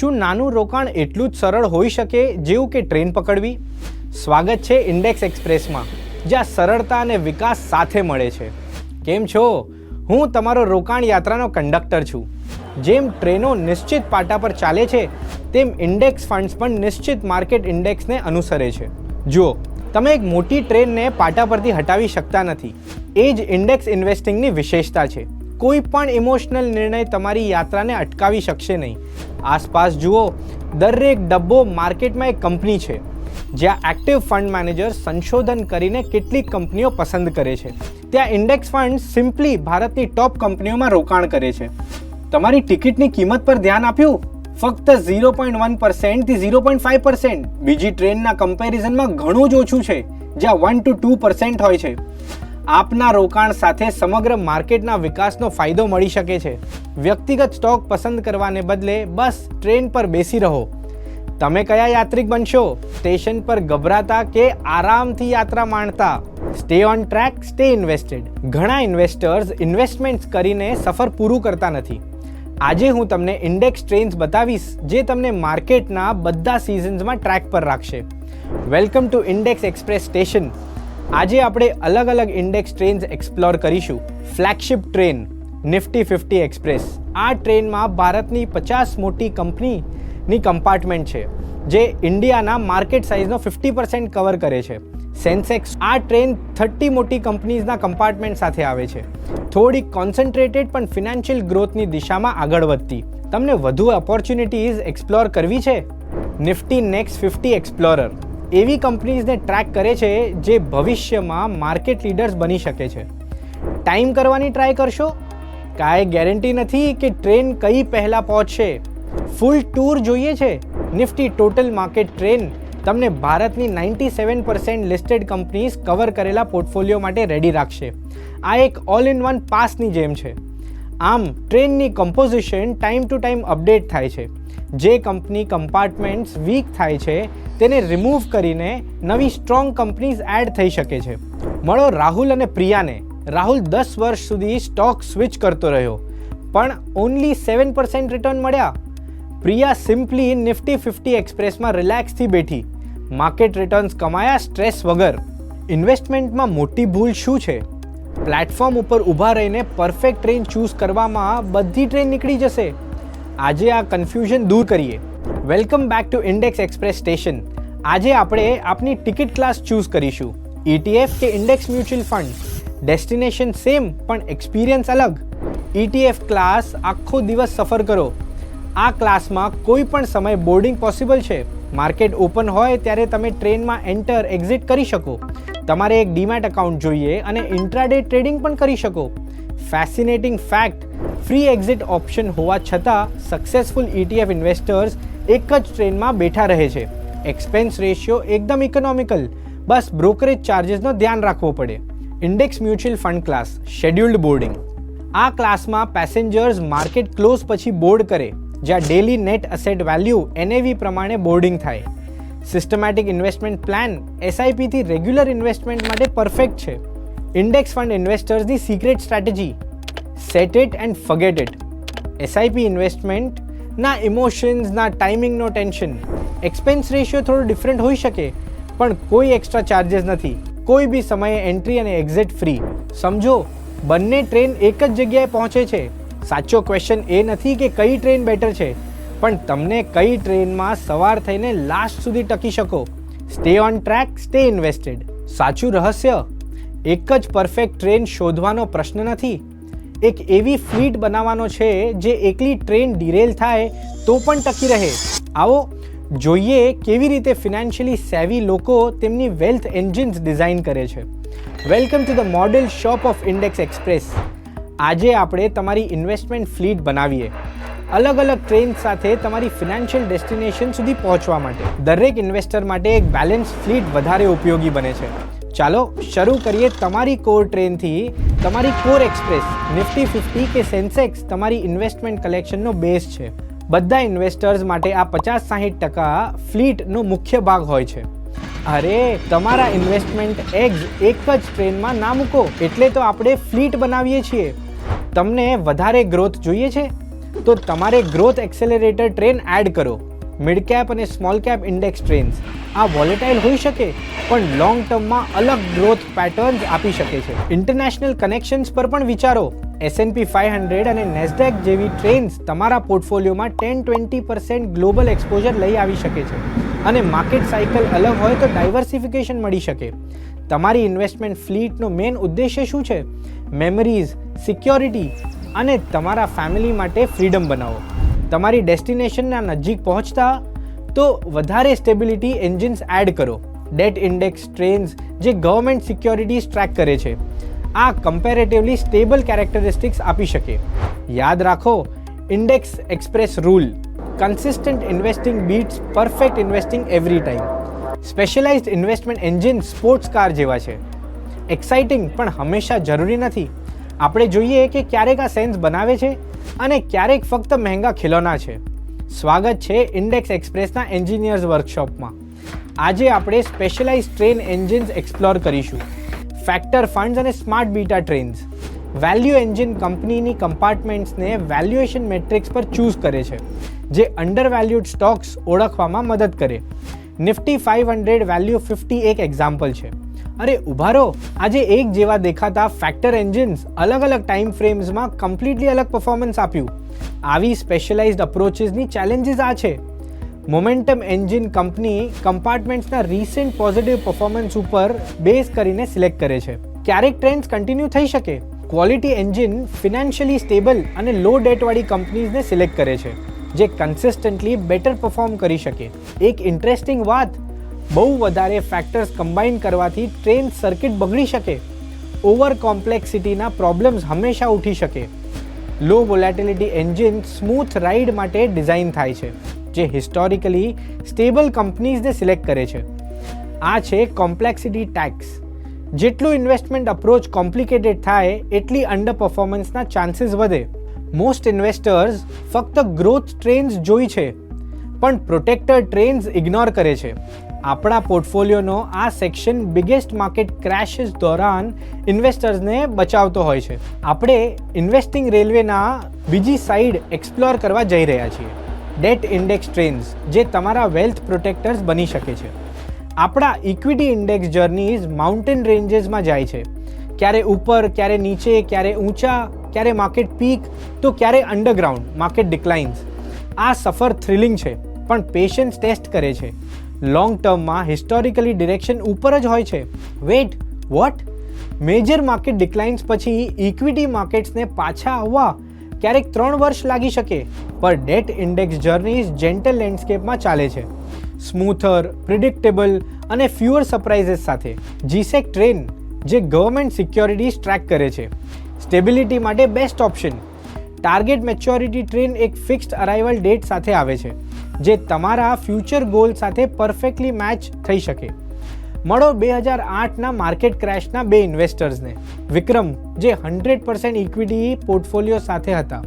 શું નાનું રોકાણ એટલું જ સરળ હોઈ શકે જેવું કે ટ્રેન પકડવી? સ્વાગત છે ઇન્ડેક્સ એક્સપ્રેસમાં, જ્યાં સરળતા અને વિકાસ સાથે મળે છે. કેમ છો? હું તમારો રોકાણ યાત્રાનો કંડક્ટર છું. જેમ ટ્રેનો નિશ્ચિત પાટા પર ચાલે છે, તેમ ઇન્ડેક્સ ફંડ્સ પણ નિશ્ચિત માર્કેટ ઇન્ડેક્સને અનુસરે છે. જુઓ, તમે એક મોટી ટ્રેનને પાટા પરથી હટાવી શકતા નથી. એ જ ઇન્ડેક્સ ઇન્વેસ્ટિંગની વિશેષતા છે. કોઈ પણ ઇમોશનલ નિર્ણય તમારી યાત્રાને અટકાવી શકશે નહીં. આસપાસ જુઓ, દરેક ડબ્બો માર્કેટમાં એક કંપની છે, જ્યાં એક્ટિવ ફંડ મેનેજર સંશોધન કરીને કેટલીક કંપનીઓ પસંદ કરે છે. ત્યાં ઇન્ડેક્સ ફંડ સિમ્પલી ભારતની ટોપ કંપનીઓમાં રોકાણ કરે છે. તમારી ટિકિટની કિંમત પર ધ્યાન આપ્યું? ફક્ત ઝીરો પોઈન્ટ વન પર્સેન્ટથી ઝીરો પોઈન્ટ ફાઈવ પર્સેન્ટ બીજી ટ્રેનના કમ્પેરિઝનમાં ઘણું જ ઓછું છે, જ્યાં વન ટુ ટુ પર્સેન્ટ હોય છે. આપના રોકાણ સાથે સમગ્ર માર્કેટના વિકાસનો ફાયદો મળી શકે છે. વ્યક્તિગત સ્ટોક પસંદ કરવાને બદલે બસ, ટ્રેન પર બેસી રહો. તમે કયા યાત્રિક બનશો? સ્ટેશન પર ગભરાતા કે આરામથી યાત્રા માણતા? Stay on track stay invested ઘણા ઇન્વેસ્ટર્સ ઇન્વેસ્ટમેન્ટ્સ કરીને સફર પૂરું કરતા નથી. આજે હું તમને ઇન્ડેક્સ ટ્રેન્સ બતાવીશ, જે તમને માર્કેટના બધા સિઝન્સમાં ટ્રેક પર રાખશે. Welcome to index express station આજે આપણે અલગ અલગ ઇન્ડેક્સ ટ્રેન્સ એક્સપ્લોર કરીશું. Flagship train Nifty fifty express આ ટ્રેનમાં ભારતની પચાસ મોટી કંપનીની કમ્પાર્ટમેન્ટ છે, જે ઇન્ડિયાના માર્કેટ સાઇઝનો ફિફ્ટી પર્સન્ટ કવર કરે છે. સેન્સેક્સ આ ટ્રેન થર્ટી મોટી કંપનીઝના કમ્પાર્ટમેન્ટ સાથે આવે છે. થોડીક કોન્સન્ટ્રેટેડ પણ ફિનાન્શિયલ ગ્રોથની દિશામાં આગળ વધતી. તમને વધુ ઓપોર્ચ્યુનિટીઝ એક્સપ્લોર કરવી છે? નિફ્ટી નેક્સ્ટ ફિફ્ટી એક્સપ્લોરર એવી કંપનીઝને ટ્રેક કરે છે જે ભવિષ્યમાં માર્કેટ લીડર્સ બની શકે છે. ટાઈમ કરવાની ટ્રાય કરશો? કાંઈ ગેરંટી નથી કે ટ્રેન કઈ પહેલાં પહોંચશે. ફૂલ ટૂર જોઈએ છે? નિફ્ટી ટોટલ માર્કેટ ટ્રેન તમને ભારતની ninety seven percent listed companies cover કરેલા પોર્ટફોલિયો માટે રેડી રાખશે. આ એક ઓલ ઇન વન પાસની જેમ છે. આમ ટ્રેનની composition time to time update થાય છે. જે કંપની કમ્પાર્ટમેન્ટ્સ વીક થાય છે, તેને રિમૂવ કરીને નવી સ્ટ્રોંગ કંપનીઝ એડ થઈ શકે છે. મળો રાહુલ અને પ્રિયાને. રાહુલ દસ વર્ષ સુધી સ્ટોક સ્વિચ કરતો રહ્યો. પણ ઓનલી સેવન પર્સન્ટ રિટર્ન મળ્યા. પ્રિયા સિમ્પલી નિફ્ટી ફિફ્ટી એક્સપ્રેસમાં રિલેક્સથી બેઠી. માર્કેટ રિટર્ન્સ કમાયા સ્ટ્રેસ વગર. ઇન્વેસ્ટમેન્ટમાં મોટી ભૂલ શું છે? પ્લેટફોર્મ ઉપર ઊભા રહીને પરફેક્ટ ટ્રેન ચૂઝ કરવામાં બધી ટ્રેન નીકળી જશે. આજે આ કન્ફ્યુઝન દૂર કરીએ. Welcome back to index express station. આજે આપણે આપની ટિકિટ ક્લાસ ચૂઝ કરીશું. ઈટીએફ કે index mutual fund? Destination same, પણ એક્સપિરિયન્સ અલગ. ઈટીએફ ક્લાસ આખો દિવસ સફર કરો. આ ક્લાસમાં કોઈ પણ સમય બોર્ડિંગ પોસિબલ છે. માર્કેટ ઓપન હોય ત્યારે તમે ટ્રેનમાં એન્ટર એક્ઝિટ કરી શકો. તમારે એક ડીમેટ એકાઉન્ટ જોઈએ અને ઇન્ટ્રાડે ટ્રેડિંગ પણ કરી શકો. Fascinating fact free exit option હોવા છતાં સક્સેસફુલ ETF ઇન્વેસ્ટર્સ એક જ ટ્રેનમાં બેઠા રહે છે. એક્સપેન્સ રેશિયો એકદમ ઇકોનોમિકલ બસ બ્રોકરેજ ચાર્જિસનો ધ્યાન રાખવો પડે. Index mutual fund class scheduled boarding આ ક્લાસમાં પેસેન્જર્સ માર્કેટ ક્લોઝ પછી બોર્ડ કરે, જ્યાં daily net asset value NAV પ્રમાણે બોર્ડિંગ થાય. સિસ્ટમેટિક ઇન્વેસ્ટમેન્ટ પ્લાન એસઆઈપીથી રેગ્યુલર ઇન્વેસ્ટમેન્ટ માટે પરફેક્ટ છે. Index fund ઇન્વેસ્ટર્સની secret strategy set it and forget it SIP ઇન્વેસ્ટમેન્ટના ઇમોશન્સના ટાઈમિંગનો ટેન્શન એક્સપેન્સ રેશિયો થોડો ડિફરન્ટ હોઈ શકે, પણ કોઈ એક્સ્ટ્રા ચાર્जेस નથી. કોઈ બી સમયે એન્ટ્રી અને એક્ઝિટ ફ્રી સમજો, બંને ટ્રેન એક જ જગ્યાએ પહોંચે છે. સાચો ક્વેશ્ચન એ નથી કે કઈ ટ્રેન બેટર છે. પણ તમને કઈ ટ્રેનમાં સવાર થઈને લાસ્ટ સુધી ટકી શકો? Stay on track stay invested સાચું રહસ્ય? એક જ પરફેક્ટ ટ્રેન શોધવાનો પ્રશ્ન નથી. એક એવી ફ્લીટ બનાવવાનો છે જે એકલી ટ્રેન ડિરેલ થાય તો પણ ટકી રહે. આવો, જોઈએ કેવી રીતે ફિનાન્શિયલી સેવી લોકો તેમની વેલ્થ એન્જિન્સ ડિઝાઇન કરે છે. Welcome to the model shop of index express આજે આપણે તમારી ઇન્વેસ્ટમેન્ટ ફ્લીટ બનાવીએ. અલગ અલગ ટ્રેન સાથે તમારી ફિનાન્શિયલ ડેસ્ટિનેશન સુધી પહોંચવા માટે. દરેક ઇન્વેસ્ટર માટે એક બેલેન્સ ફ્લીટ વધારે ઉપયોગી બને છે. ચાલો શરૂ કરીએ તમારી કોર ટ્રેનથી તમારી કોર એક્સપ્રેસ નિફ્ટી ફિફ્ટી કે સેન્સેક્સ તમારી ઇન્વેસ્ટમેન્ટ કલેક્શનનો બેઝ છે. બધા ઇન્વેસ્ટર્સ માટે આ પચાસ સાહીઠ ટકા ફ્લીટનો મુખ્ય ભાગ હોય છે. અરે, તમારા ઇન્વેસ્ટમેન્ટ એગ્સ એક જ ટ્રેનમાં ના મૂકો. એટલે તો આપણે ફ્લીટ બનાવીએ છીએ. તમને વધારે ગ્રોથ જોઈએ છે? તો તમારે ગ્રોથ એક્સેલરેટર ટ્રેન એડ કરો. મિડ કેપ અને સ્મોલ કેપ ઇન્ડેક્સ ટ્રેન્સ આ વોલેટાઇલ હોઈ શકે, પણ લોંગ ટર્મમાં અલગ ગ્રોથ પેટર્ન્સ આપી શકે છે. ઇન્ટરનેશનલ કનેક્શન્સ પર પણ વિચારો. એસએનપી ફાઇવ હંડ્રેડ અને નેસ્ડેક જેવી ટ્રેન્સ તમારા પોર્ટફોલિયોમાં ten twenty percent global exposure લઈ આવી શકે છે. અને માર્કેટ સાયકલ અલગ હોય તો ડાયવર્સિફિકેશન મળી શકે. તમારી ઇન્વેસ્ટમેન્ટ ફ્લીટનો મેઇન ઉદ્દેશ્ય શું છે? મેમરીઝ સિક્યોરિટી અને તમારા ફેમિલી માટે ફ્રીડમ બનાવો. તમારી ડેસ્ટિનેશનના નજીક પહોંચતા તો વધારે સ્ટેબિલિટી એન્જિન્સ એડ કરો. ડેટ ઇન્ડેક્સ ટ્રેન્સ જે ગવર્મેન્ટ સિક્યોરિટીઝ ટ્રેક કરે છે, આ કમ્પેરેટિવલી સ્ટેબલ કેરેક્ટરિસ્ટિક્સ આપી શકે. યાદ રાખો index express rule consistent investing beats perfect investing every time specialized investment engine sports car જેવા છે. એક્સાઇટિંગ પણ હંમેશા જરૂરી નથી. આપણે જોઈએ કે ક્યારેક આ સેન્સ બનાવે છે અને ક્યારેક ફક્ત મહેંગા ખિલોના છે. સ્વાગત છે ઇન્ડેક્સ એક્સપ્રેસના એન્જિનિયર્સ વર્કશોપમાં. આજે આપણે સ્પેશિયલાઇઝ ટ્રેન એન્જિન્સ એક્સપ્લોર કરીશું. ફેક્ટર ફંડ્સ અને smart beta trains. Value engine કંપનીની કમ્પાર્ટમેન્ટ્સને વેલ્યુએશન મેટ્રિક્સ પર ચૂઝ કરે છે, જે અંડર વેલ્યુડ સ્ટોક્સ ઓળખવામાં મદદ કરે. Nifty five hundred value fifty એક એક્ઝામ્પલ છે. અરે ઉભારો આજે એક જેવા દેખાતા ફેક્ટર એન્જિન્સ અલગ અલગ ટાઈમ ફ્રેમ્સમાં કમ્પ્લીટલી અલગ પરફોર્મન્સ આપ્યું. આવી સ્પેશિયલાઇઝ્ડ અપ્રોચીસની ચેલેન્જીસ આ છે. મોમેન્ટમ એન્જિન કંપની કમ્પાર્ટમેન્ટ્સના રિસેન્ટ પોઝિટિવ પરફોર્મન્સ ઉપર બેઝ કરીને સિલેક્ટ કરે છે. ક્યારેક ટ્રેન્ડ્સ કન્ટિન્યુ થઈ શકે. ક્વોલિટી એન્જિન ફિનાન્શિયલી સ્ટેબલ અને લો ડેટવાળી કંપનીઝને સિલેક્ટ કરે છે, જે કન્સિસ્ટન્ટલી બેટર પરફોર્મ કરી શકે. એક ઇન્ટરેસ્ટિંગ વાત બહુ વધારે ફેક્ટર્સ કમ્બાઈન કરવાથી ટ્રેન સર્કિટ બગડી શકે. ઓવર કોમ્પ્લેક્સિટીના પ્રોબ્લેમ્સ હંમેશા ઉઠી શકે. Low volatility engine smooth ride માટે ડિઝાઇન થાય છે, જે હિસ્ટોરિકલી સ્ટેબલ કંપનીઝને સિલેક્ટ કરે છે. આ છે કોમ્પ્લેક્સિટી ટેક્સ જેટલું ઇન્વેસ્ટમેન્ટ અપ્રોચ કોમ્પ્લિકેટેડ થાય, એટલી અંડર પરફોર્મન્સના ચાન્સીસ વધે. મોસ્ટ ઇન્વેસ્ટર્સ ફક્ત ગ્રોથ ટ્રેન્સ જોઈ છે. પણ પ્રોટેક્ટર ટ્રેન્સ ઇગ્નોર કરે છે. આપણા પોર્ટફોલિયોનો આ સેક્શન બિગેસ્ટ માર્કેટ ક્રેશિસ દોરાન ઇન્વેસ્ટર્સને બચાવતો હોય છે. આપણે ઇન્વેસ્ટિંગ રેલવેના બીજી સાઈડ એક્સપ્લોર કરવા જઈ રહ્યા છીએ. ડેટ ઇન્ડેક્સ ટ્રેન્સ જે તમારા વેલ્થ પ્રોટેક્ટર્સ બની શકે છે. આપણા ઇક્વિટી ઇન્ડેક્સ જર્નીઝ માઉન્ટેન રેન્જીસમાં જાય છે. ક્યારે ઉપર, ક્યારે નીચે, ક્યારે ઊંચા, ક્યારે માર્કેટ પીક તો ક્યારે અંડરગ્રાઉન્ડ માર્કેટ ડિક્લાઇન્સ આ સફર થ્રિલિંગ છે, પણ પેશન્સ ટેસ્ટ કરે છે. લોંગ ટર્મમાં હિસ્ટોરિકલી ડિરેક્શન ઉપર જ હોય છે. Wait what major market declines પછી ઇક્વિટી માર્કેટ્સને પાછા આવવા ક્યારેક ત્રણ વર્ષ લાગી શકે પર ડેટ ઇન્ડેક્સ જર્નીઝ જેન્ટલ લેન્ડસ્કેપમાં ચાલે છે. સ્મૂથર પ્રિડિક્ટેબલ અને ફ્યુઅર સરપ્રાઇઝીસ સાથે જીસેક ટ્રેન જે ગવર્મેન્ટ સિક્યોરિટીઝ ટ્રેક કરે છે. સ્ટેબિલિટી માટે best option target maturity train એક ફિક્સ્ડ અરાઇવલ ડેટ સાથે આવે છે, જે તમારા ફ્યુચર ગોલ સાથે પરફેક્ટલી મેચ થઈ શકે. મળો બે હજાર આઠના માર્કેટ ક્રેશના બે ઇન્વેસ્ટર્સને વિક્રમ, જે હંડ્રેડ પર્સન્ટ ઇક્વિટી પોર્ટફોલિયો સાથે હતા,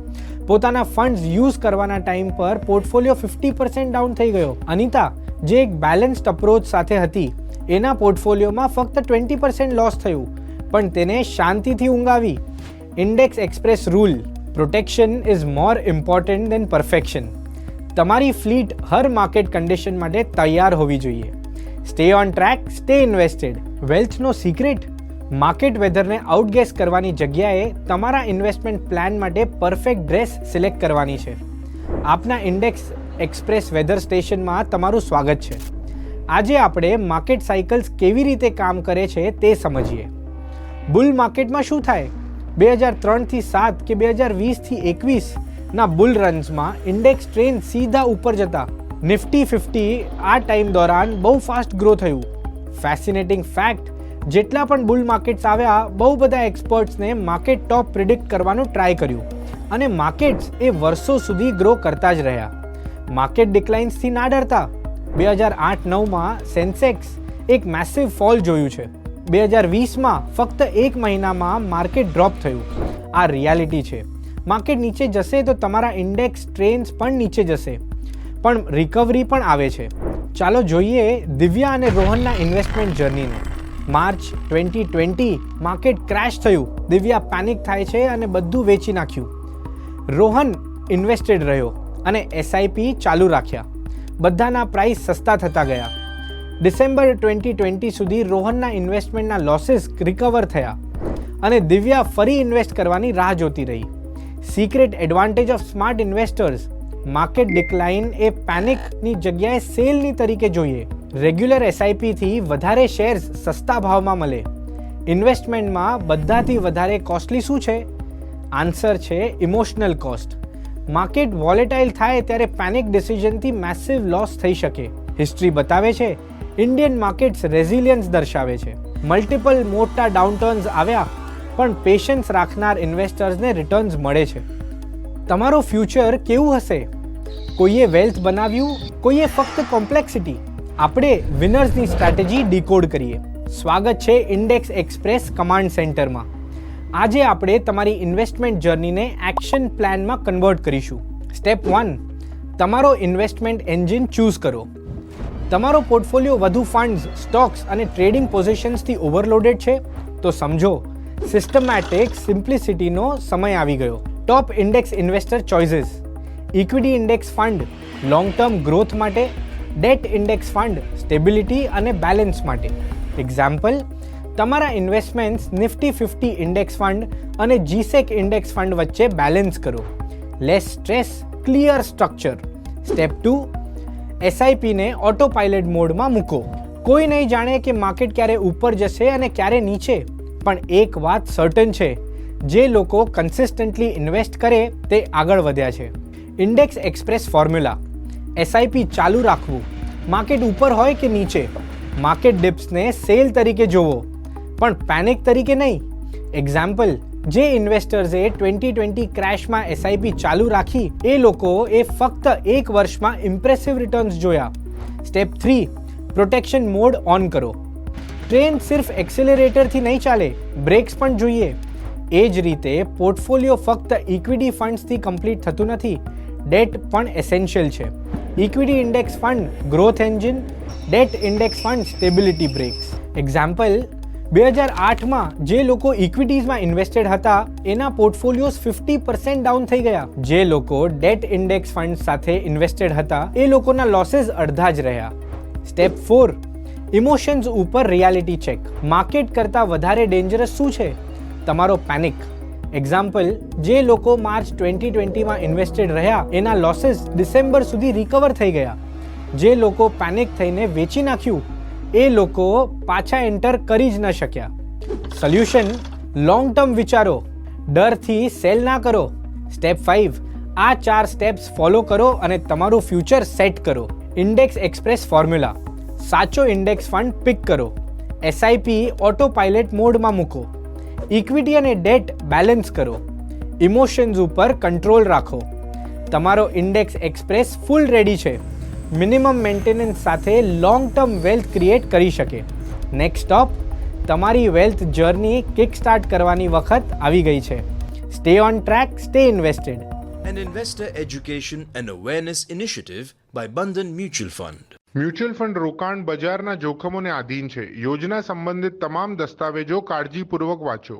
પોતાના ફંડ્સ યુઝ કરવાના ટાઈમ પર પોર્ટફોલિયો ફિફ્ટી પર્સન્ટ ડાઉન થઈ ગયો. અનિતા, જે એક બેલેન્સ્ડ અપ્રોચ સાથે હતી, એના પોર્ટફોલિયોમાં ફક્ત ટ્વેન્ટી પર્સન્ટ લોસ થયું, પણ તેને શાંતિથી ઊંઘાવી. Index express rule protection is more important than perfection તમારી ફ્લીટ હર માર્કેટ કન્ડિશન માટે તૈયાર હોવી જોઈએ. Stay on track stay invested વેલ્થનો secret market વેધરને આઉટગેસ કરવાની જગ્યાએ તમારા ઇન્વેસ્ટમેન્ટ પ્લાન માટે પરફેક્ટ ડ્રેસ સિલેક્ટ કરવાની છે. આપના ઇન્ડેક્સ એક્સપ્રેસ વેધર સ્ટેશનમાં તમારું સ્વાગત છે. આજે આપણે માર્કેટ સાયકલ્સ કેવી રીતે કામ કરે છે તે સમજીએ. બુલ માર્કેટમાં શું થાય? બે હજાર ત્રણથી સાત કે બે હજાર વીસથી એકવીસના બુલ રન્સમાં ઇન્ડેક્સ ટ્રેન સીધા ઉપર જતા. નિફ્ટી ફિફ્ટી આ ટાઈમ દોરાન બહુ ફાસ્ટ ગ્રો થયું. ફેસિનેટિંગ ફેક્ટ જેટલા પણ બુલ માર્કેટ્સ આવ્યા, બહુ બધા એક્સપર્ટ્સને માર્કેટ ટોપ પ્રિડિક્ટ કરવાનું ટ્રાય કર્યું. અને માર્કેટ્સ એ વર્ષો સુધી ગ્રો કરતા જ રહ્યા. માર્કેટ ડિક્લાઇન્સથી ના ડરતા. બે હજાર આઠ નવમાં સેન્સેક્સ એક મેસિવ ફોલ જોયું છે. બે હજાર વીસમાં ફક્ત એક મહિનામાં માર્કેટ ડ્રોપ થયું. આ રિયાલિટી છે. માર્કેટ નીચે જશે તો તમારા ઇન્ડેક્સ ટ્રેન્સ પણ નીચે જશે. પણ રિકવરી પણ આવે છે. ચાલો જોઈએ દિવ્યા અને રોહનના investment જર્નીને. March twenty twenty market crash થયું. દિવ્યા પેનિક થાય છે અને બધું વેચી નાખ્યું. રોહન ઇન્વેસ્ટેડ રહ્યો અને એસઆઈપી ચાલુ રાખ્યા. બધાના પ્રાઇસ સસ્તા થતા ગયા. ડિસેમ્બર ટ્વેન્ટી ટ્વેન્ટી સુધી રોહનના ઇન્વેસ્ટમેન્ટના લોસીસ રિકવર થયા અને દિવ્યા ફરી ઇન્વેસ્ટ કરવાની રાહ જોતી રહી. Secret advantage of smart investors market decline એ પેનિકની જગ્યાએ સેલની તરીકે જોઈએ. રેગ્યુલર એસઆઈપીથી વધારે શેર્સ સસ્તા ભાવમાં મળે. ઇન્વેસ્ટમેન્ટમાં બધાથી વધારે કોસ્ટલી શું છે? આન્સર છે ઇમોશનલ કોસ્ટ માર્કેટ વોલેટાઇલ થાય ત્યારે પેનિક ડિસિઝનથી મેસિવ લોસ થઈ શકે. હિસ્ટ્રી બતાવે છે ઇન્ડિયન માર્કેટ્સ રેઝિલિયન્સ દર્શાવે છે. મલ્ટિપલ મોટા ડાઉનટર્ન્સ આવ્યા, પણ પેશન્સ રાખનાર ઇન્વેસ્ટર્સને રિટર્ન્સ મળે છે. તમારો ફ્યુચર કેવું હશે? કોઈએ વેલ્થ બનાવ્યું? કોઈએ ફક્ત કોમ્પ્લેક્સિટી? આપણે વિનર્સની સ્ટ્રેટેજી ડીકોડ કરીએ. સ્વાગત છે ઇન્ડેક્સ એક્સપ્રેસ કમાન્ડ સેન્ટરમાં. આજે આપણે તમારી ઇન્વેસ્ટમેન્ટ જર્નીને એક્શન પ્લાનમાં કન્વર્ટ કરીશું. સ્ટેપ વન, તમારો ઇન્વેસ્ટમેન્ટ એન્જિન ચૂઝ કરો. તમારો પોર્ટફોલિયો વધુ ફંડ્સ, સ્ટોક્સ અને ટ્રેડિંગ પોઝિશન્સથી ઓવરલોડેડ છે? તો સમજો સિસ્ટમેટિક સિમ્પ્લિસિટીનો સમય આવી ગયો. Top index investor choices. Equity index fund long term growth માટે. ડેટ ઇન્ડેક્સ ફંડ, સ્ટેબિલિટી અને બેલેન્સ માટે. એક્ઝામ્પલ તમારા investments Nifty fifty index fund અને જીસેક ઇન્ડેક્સ ફંડ વચ્ચે બેલેન્સ કરો. Less stress clear structure step two એસઆઈપીને auto pilot મોડમાં મૂકો. કોઈ નહીં જાણે કે માર્કેટ ક્યારે ઉપર જશે અને ક્યારે નીચે. પણ એક વાત સર્ટન છે. જે લોકો કન્સિસ્ટન્ટલી ઇન્વેસ્ટ કરે તે આગળ વધ્યા છે. ઇન્ડેક્સ એક્સપ્રેસ ફોર્મ્યુલા એસઆઈપી ચાલુ રાખવું. માર્કેટ ઉપર હોય કે નીચે? માર્કેટ ડિપ્સને સેલ તરીકે જોવો. પણ પેનિક તરીકે નહીં. એક્ઝામ્પલ જે ઇન્વેસ્ટર્સે ટ્વેન્ટી ટ્વેન્ટી ક્રેશમાં એસઆઈપી ચાલુ રાખી, એ લોકો એ ફક્ત એક વર્ષમાં ઇમ્પ્રેસિવ રિટર્ન્સ જોયા. Step three protection mode on કરો. ટ્રેન સિર્ફ એક્સેલરેટરથી નહીં ચાલે બ્રેક્સ પણ જોઈએ. એ જ રીતે પોર્ટફોલિયો ફક્ત ઇક્વિટી ફંડ્સથી કમ્પ્લીટ થતું નથી. ડેટ પણ એસેન્શિયલ છે. Equity index fund growth engine debt index fund stability brakes example બે હજાર આઠમાં જે લોકો ઇક્વિટીઝમાં ઇન્વેસ્ટેડ હતા, એના પોર્ટફોલિયોઝ ફિફ્ટી પર્સન્ટ ડાઉન થઈ ગયા. જે લોકો ડેટ ઇન્ડેક્સ ફંડ સાથે ઇન્વેસ્ટેડ હતા, એ લોકોના લોસીસ અડધા જ રહ્યા. સ્ટેપ ફોર ઇમોશન્સ ઉપર રિયાલિટી ચેક માર્કેટ કરતાં વધારે ડેન્જરસ શું છે? તમારો પેનિક એક્ઝામ્પલ જે લોકો માર્ચ ટ્વેન્ટી ટ્વેન્ટીમાં ઇન્વેસ્ટેડ રહ્યા, એના લોસીસ ડિસેમ્બર સુધી રિકવર થઈ ગયા. જે લોકો પેનિક થઈને વેચી નાખ્યું એ લોકો પાછા એન્ટર કરી જ ન શક્યા. સોલ્યુશન લોંગ ટર્મ વિચારો. ડરથી સેલ ના કરો. સ્ટેપ ફાઇવ આ ચાર સ્ટેપ્સ ફોલો કરો અને તમારું ફ્યુચર સેટ કરો. ઇન્ડેક્સ એક્સપ્રેસ ફોર્મ્યુલા સાચો ઇન્ડેક્સ ફંડ પિક કરો. એસઆઈપી ઓટો પાયલટ મોડમાં મૂકો. ઇક્વિટી અને ડેટ બેલેન્સ કરો. ઇમોશન્સ ઉપર કંટ્રોલ રાખો. તમારો ઇન્ડેક્સ એક્સપ્રેસ ફૂલ રેડી છે. મિનિમમ મેન્ટેનન્સ સાથે લોંગ ટર્મ વેલ્થ ક્રિએટ કરી શકે. નેક્સ્ટ સ્ટોપ તમારી વેલ્થ જર્ની કિક સ્ટાર્ટ કરવાની વખત આવી ગઈ છે. Stay on track stay invested An investor education and awareness initiative by Bandhan Mutual Fund. Mutual fund રોકાણ બજારના જોખમોને આધીન છે. યોજના સંબંધિત તમામ દસ્તાવેજો કાળજીપૂર્વક વાંચો.